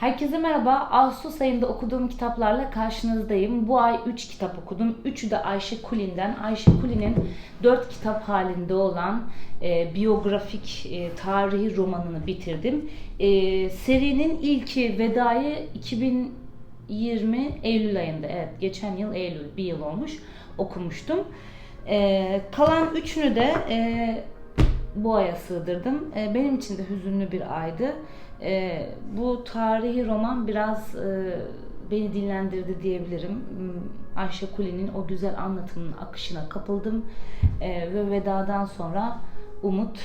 Herkese merhaba. Ağustos ayında okuduğum kitaplarla karşınızdayım. Bu ay 3 kitap okudum. Üçü de Ayşe Kulin'den. Ayşe Kulin'in 4 kitap halinde olan e, biyografik e, tarihi romanını bitirdim. E, serinin ilki Veda'yı 2020 Eylül ayında, evet geçen yıl Eylül, bir yıl olmuş okumuştum. E, kalan üçünü de e, bu aya sığdırdım. E, benim için de hüzünlü bir aydı. E, bu tarihi roman biraz e, beni dinlendirdi diyebilirim. Hmm, Ayşe Kuli'nin o güzel anlatımının akışına kapıldım E, ve vedadan sonra umut,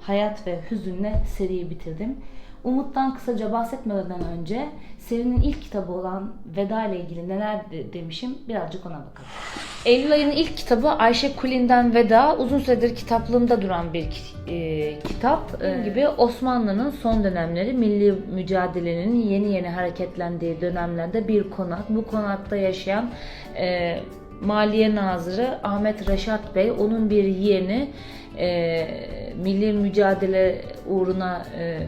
hayat ve hüzünle seriyi bitirdim. Umut'tan kısaca bahsetmeden önce serinin ilk kitabı olan Veda ile ilgili neler de- demişim birazcık ona bakalım. Eylül ayının ilk kitabı Ayşe Kulin'den Veda. Uzun süredir kitaplığımda duran bir e, kitap. Dediğim gibi Osmanlı'nın son dönemleri milli mücadelenin yeni yeni hareketlendiği dönemlerde bir konak. Bu konakta yaşayan e, Maliye Nazırı Ahmet Reşat Bey, onun bir yeğeni e, milli mücadele uğruna e,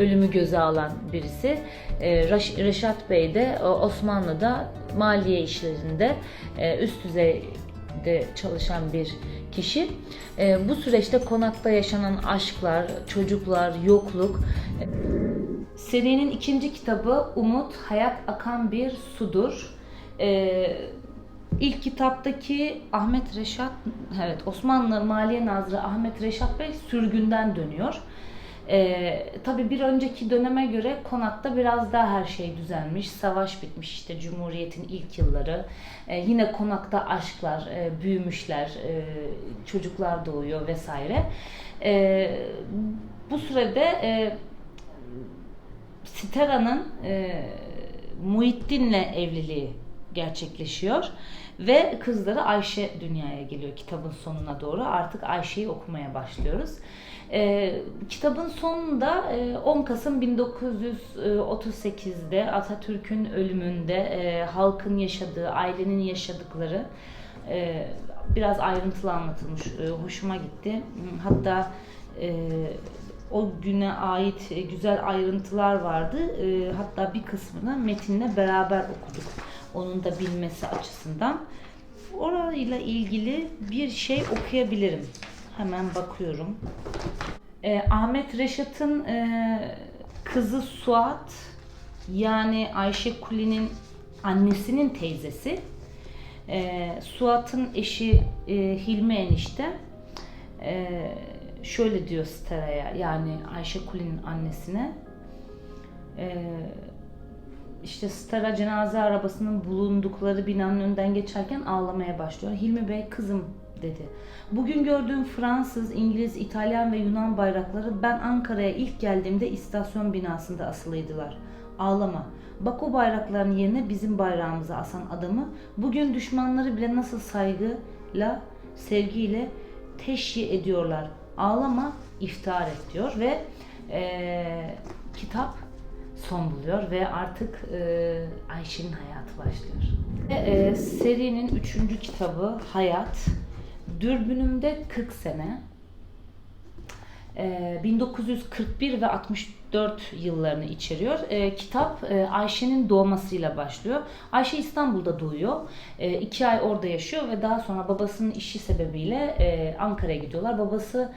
ölümü göze alan birisi. E, Raş- Reşat Bey de e, Osmanlı'da maliye işlerinde e, üst düzeyde çalışan bir kişi. E, Bu süreçte konakta yaşanan aşklar, çocuklar, yokluk. Serinin ikinci kitabı Umut, Hayat Akan Bir Sudur. E, İlk kitaptaki Ahmet Reşat, evet Osmanlı Maliye Nazırı Ahmet Reşat Bey sürgünden dönüyor. Ee, tabii bir önceki döneme göre konakta biraz daha her şey düzelmiş. Savaş bitmiş işte Cumhuriyet'in ilk yılları. Ee, yine konakta aşklar, e, büyümüşler, e, çocuklar doğuyor vesaire. Ee, bu sürede e, Stera'nın e, Muhittin'le evliliği gerçekleşiyor ve kızları Ayşe dünyaya geliyor kitabın sonuna doğru. Artık Ayşe'yi okumaya başlıyoruz. E, kitabın sonunda e, 10 Kasım 1938'de Atatürk'ün ölümünde e, halkın yaşadığı, ailenin yaşadıkları e, biraz ayrıntılı anlatılmış. E, hoşuma gitti. Hatta e, o güne ait güzel ayrıntılar vardı. E, hatta bir kısmını metinle beraber okuduk. Onun da bilmesi açısından. Orayla ilgili bir şey okuyabilirim. Hemen bakıyorum. E, Ahmet Reşat'ın e, kızı Suat yani Ayşe Kuli'nin annesinin teyzesi. E, Suat'ın eşi e, Hilmi enişte e, şöyle diyor Stera'ya yani Ayşe Kuli'nin annesine e, işte Stara cenaze arabasının bulundukları binanın önünden geçerken ağlamaya başlıyor. Hilmi Bey kızım dedi. Bugün gördüğüm Fransız, İngiliz, İtalyan ve Yunan bayrakları ben Ankara'ya ilk geldiğimde istasyon binasında asılıydılar. Ağlama. Bak o bayrakların yerine bizim bayrağımızı asan adamı bugün düşmanları bile nasıl saygıyla, sevgiyle teşhi ediyorlar. Ağlama, iftihar et diyor ve eee, kitap son buluyor ve artık eee, Ayşe'nin hayatı başlıyor. Ve, eee, serinin üçüncü kitabı Hayat. Dürbünümde 40 sene. Ee, 1941 ve 64 yıllarını içeriyor. Ee, kitap e, Ayşe'nin doğmasıyla başlıyor. Ayşe İstanbul'da doğuyor. Ee, iki ay orada yaşıyor ve daha sonra babasının işi sebebiyle e, Ankara'ya gidiyorlar. Babası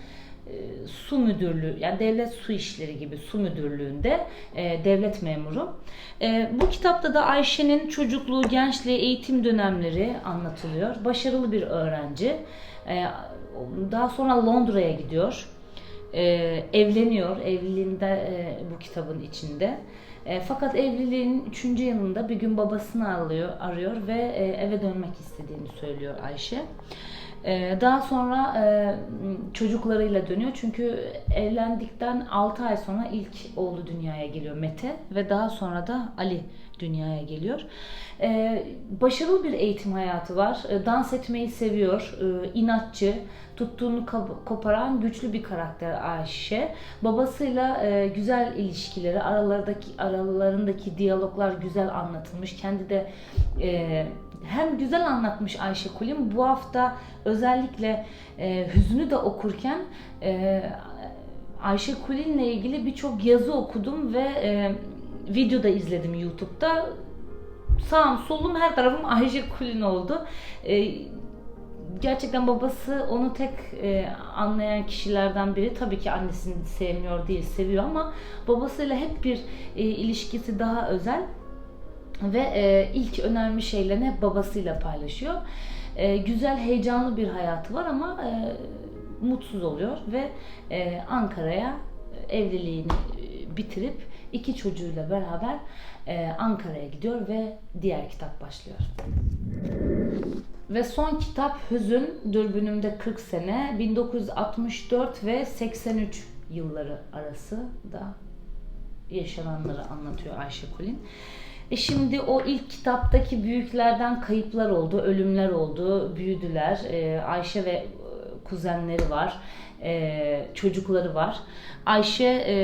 e, su müdürlüğü yani devlet su işleri gibi su müdürlüğünde e, devlet memuru. E, bu kitapta da Ayşe'nin çocukluğu, gençliği, eğitim dönemleri anlatılıyor. Başarılı bir öğrenci. E, daha sonra Londra'ya gidiyor. E, evleniyor. Evliliğinde e, bu kitabın içinde. E, fakat evliliğin 3. yılında bir gün babasını alıyor, arıyor ve e, eve dönmek istediğini söylüyor Ayşe. Ee, Daha sonra e, çocuklarıyla dönüyor. Çünkü evlendikten 6 ay sonra ilk oğlu dünyaya geliyor Mete ve daha sonra da Ali dünyaya geliyor. Ee, Başarılı bir eğitim hayatı var. Ee, Dans etmeyi seviyor, ee, inatçı, tuttuğunu koparan güçlü bir karakter Ayşe. Babasıyla e, güzel ilişkileri, aralardaki aralarındaki diyaloglar güzel anlatılmış. Kendi de e, hem güzel anlatmış Ayşe Kulim. Bu hafta özellikle e, hüznü de okurken e, Ayşe Kulin'le ilgili birçok yazı okudum ve e, videoda izledim YouTube'da. Sağım solum her tarafım Ayşe Kulin oldu. E, gerçekten babası onu tek e, anlayan kişilerden biri. Tabii ki annesini sevmiyor değil, seviyor ama babasıyla hep bir e, ilişkisi daha özel ve e, ilk önemli şeylerini hep babasıyla paylaşıyor. E, güzel, heyecanlı bir hayatı var ama e, mutsuz oluyor ve e, Ankara'ya evliliğini bitirip iki çocuğuyla beraber e, Ankara'ya gidiyor ve diğer kitap başlıyor. Ve son kitap Hüzün, Dürbünümde 40 sene, 1964 ve 83 yılları arası da yaşananları anlatıyor Ayşe Kulin. E şimdi o ilk kitaptaki büyüklerden kayıplar oldu, ölümler oldu, büyüdüler. E, Ayşe ve e, kuzenleri var, e, çocukları var. Ayşe e,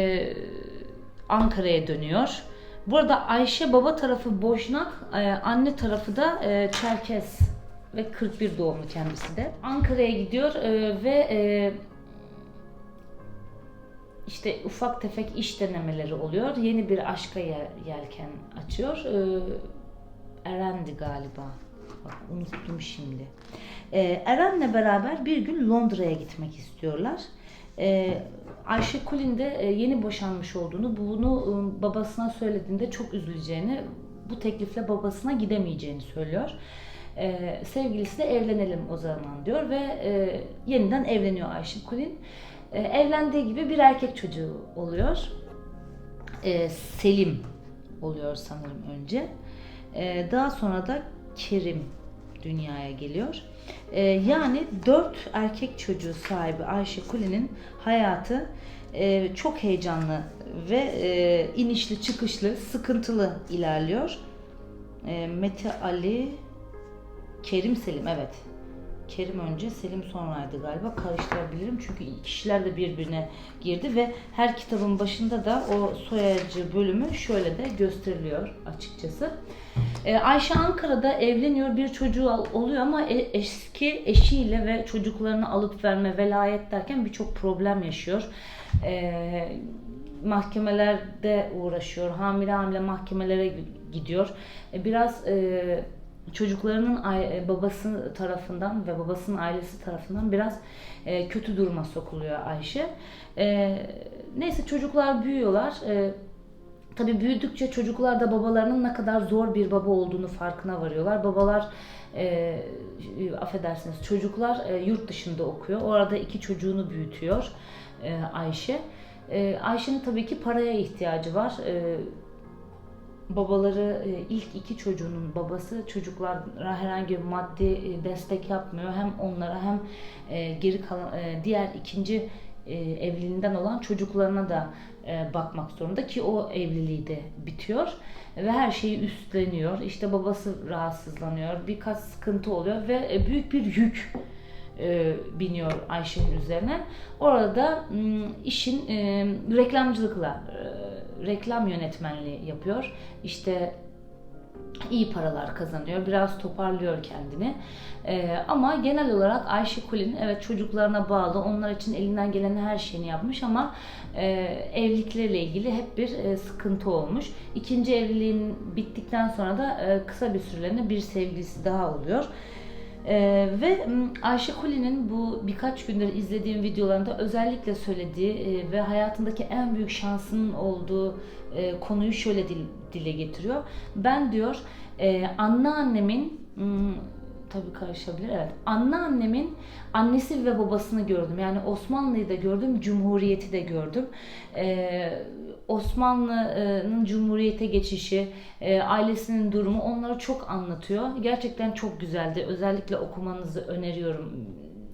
Ankara'ya dönüyor. Burada Ayşe baba tarafı Boşnak, e, anne tarafı da e, Çerkes ve 41 doğumlu kendisi de. Ankara'ya gidiyor e, ve işte ufak tefek iş denemeleri oluyor. Yeni bir aşka yel- yelken açıyor. Eren'di galiba. Unuttum şimdi. Eren'le beraber bir gün Londra'ya gitmek istiyorlar. Ee, Ayşe Kulin de e, yeni boşanmış olduğunu, bunu e, babasına söylediğinde çok üzüleceğini, bu teklifle babasına gidemeyeceğini söylüyor. Ee, sevgilisi de evlenelim o zaman diyor ve e, yeniden evleniyor Ayşe Kulin. E, evlendiği gibi bir erkek çocuğu oluyor. E, Selim oluyor sanırım önce. E, daha sonra da Kerim dünyaya geliyor. E, yani dört erkek çocuğu sahibi Ayşe Kuli'nin hayatı e, çok heyecanlı ve e, inişli çıkışlı, sıkıntılı ilerliyor. E, Mete Ali, Kerim Selim evet. Kerim önce, Selim sonraydı galiba. Karıştırabilirim çünkü kişiler de birbirine girdi ve her kitabın başında da o soyacı bölümü şöyle de gösteriliyor açıkçası. Ee, Ayşe Ankara'da evleniyor, bir çocuğu oluyor ama e- eski eşiyle ve çocuklarını alıp verme, velayet derken birçok problem yaşıyor. Ee, mahkemelerde uğraşıyor, hamile hamile mahkemelere gidiyor. Ee, biraz e, çocuklarının ai- babası tarafından ve babasının ailesi tarafından biraz e, kötü duruma sokuluyor Ayşe. E, neyse çocuklar büyüyorlar. E, tabii büyüdükçe çocuklar da babalarının ne kadar zor bir baba olduğunu farkına varıyorlar. Babalar e, affedersiniz çocuklar e, yurt dışında okuyor. Orada iki çocuğunu büyütüyor e, Ayşe. E, Ayşe'nin tabii ki paraya ihtiyacı var. E, babaları e, ilk iki çocuğunun babası çocuklara herhangi bir maddi e, destek yapmıyor. Hem onlara hem e, geri kalan diğer ikinci e, evliliğinden olan çocuklarına da e, bakmak zorunda ki o evliliği de bitiyor ve her şeyi üstleniyor. İşte babası rahatsızlanıyor, birkaç sıkıntı oluyor ve e, büyük bir yük e, biniyor Ayşe'nin üzerine. Orada m, işin e, reklamcılıkla e, reklam yönetmenliği yapıyor. İşte iyi paralar kazanıyor. Biraz toparlıyor kendini. E, ama genel olarak Ayşe Kulin evet çocuklarına bağlı. Onlar için elinden gelen her şeyini yapmış ama e, evlilikleriyle ilgili hep bir e, sıkıntı olmuş. İkinci evliliğin bittikten sonra da e, kısa bir süreliğine bir sevgilisi daha oluyor. Ee, ve Ayşe Kuli'nin bu birkaç gündür izlediğim videolarında özellikle söylediği e, ve hayatındaki en büyük şansının olduğu e, konuyu şöyle dil- dile getiriyor. Ben diyor e, anneannemin tabii karışabilir evet. Anneannemin annesi ve babasını gördüm. Yani Osmanlı'yı da gördüm, Cumhuriyeti de gördüm. Ee, Osmanlı'nın Cumhuriyete geçişi, e, ailesinin durumu onları çok anlatıyor. Gerçekten çok güzeldi. Özellikle okumanızı öneriyorum.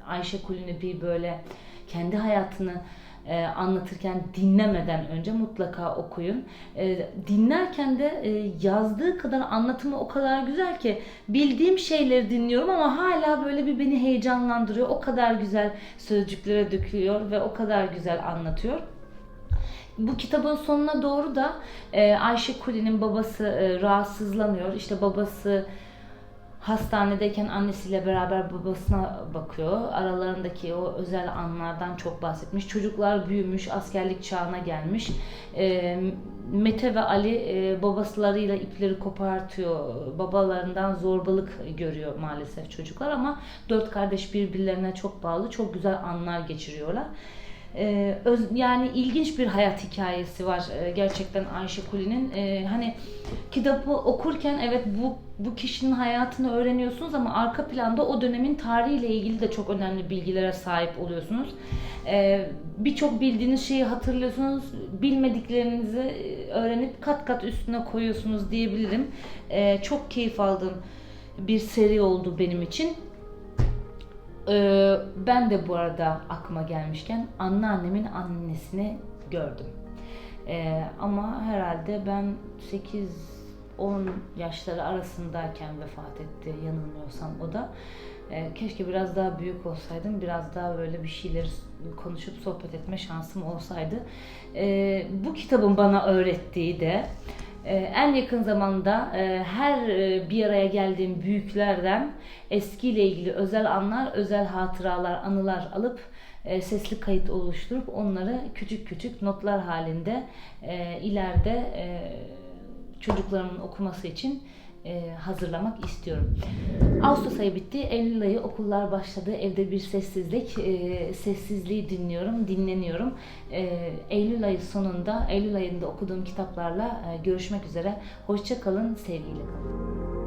Ayşe Kulini bir böyle kendi hayatını e, anlatırken dinlemeden önce mutlaka okuyun. E, dinlerken de e, yazdığı kadar anlatımı o kadar güzel ki bildiğim şeyleri dinliyorum ama hala böyle bir beni heyecanlandırıyor. O kadar güzel sözcüklere döküyor ve o kadar güzel anlatıyor. Bu kitabın sonuna doğru da e, Ayşe Kuli'nin babası e, rahatsızlanıyor. İşte babası hastanedeyken annesiyle beraber babasına bakıyor. Aralarındaki o özel anlardan çok bahsetmiş. Çocuklar büyümüş, askerlik çağına gelmiş. E, Mete ve Ali e, babaslarıyla ipleri kopartıyor. Babalarından zorbalık görüyor maalesef çocuklar ama dört kardeş birbirlerine çok bağlı. Çok güzel anlar geçiriyorlar. Ee, öz- yani ilginç bir hayat hikayesi var e, gerçekten Ayşe Kuli'nin. Ee, hani kitabı okurken evet bu bu kişinin hayatını öğreniyorsunuz ama arka planda o dönemin tarihiyle ilgili de çok önemli bilgilere sahip oluyorsunuz. Ee, Birçok bildiğiniz şeyi hatırlıyorsunuz, bilmediklerinizi e, öğrenip kat kat üstüne koyuyorsunuz diyebilirim. Ee, çok keyif aldığım bir seri oldu benim için. Ee, ben de bu arada aklıma gelmişken anneannemin annesini gördüm. Ee, ama herhalde ben 8-10 yaşları arasındayken vefat etti yanılmıyorsam o da. Ee, keşke biraz daha büyük olsaydım, biraz daha böyle bir şeyleri konuşup sohbet etme şansım olsaydı. Bu kitabın bana öğrettiği de en yakın zamanda e, her e, bir araya geldiğim büyüklerden eskiyle ilgili özel anlar, özel hatıralar, anılar alıp e, sesli kayıt oluşturup onları küçük küçük notlar halinde ileride çocuklarımın okuması için e, hazırlamak istiyorum. Ağustos ayı bitti, Eylül ayı okullar başladı, evde bir sessizlik, e, sessizliği dinliyorum, dinleniyorum. E, Eylül ayı sonunda, Eylül ayında okuduğum kitaplarla e, görüşmek üzere. Hoşça kalın, sevgiyle kalın.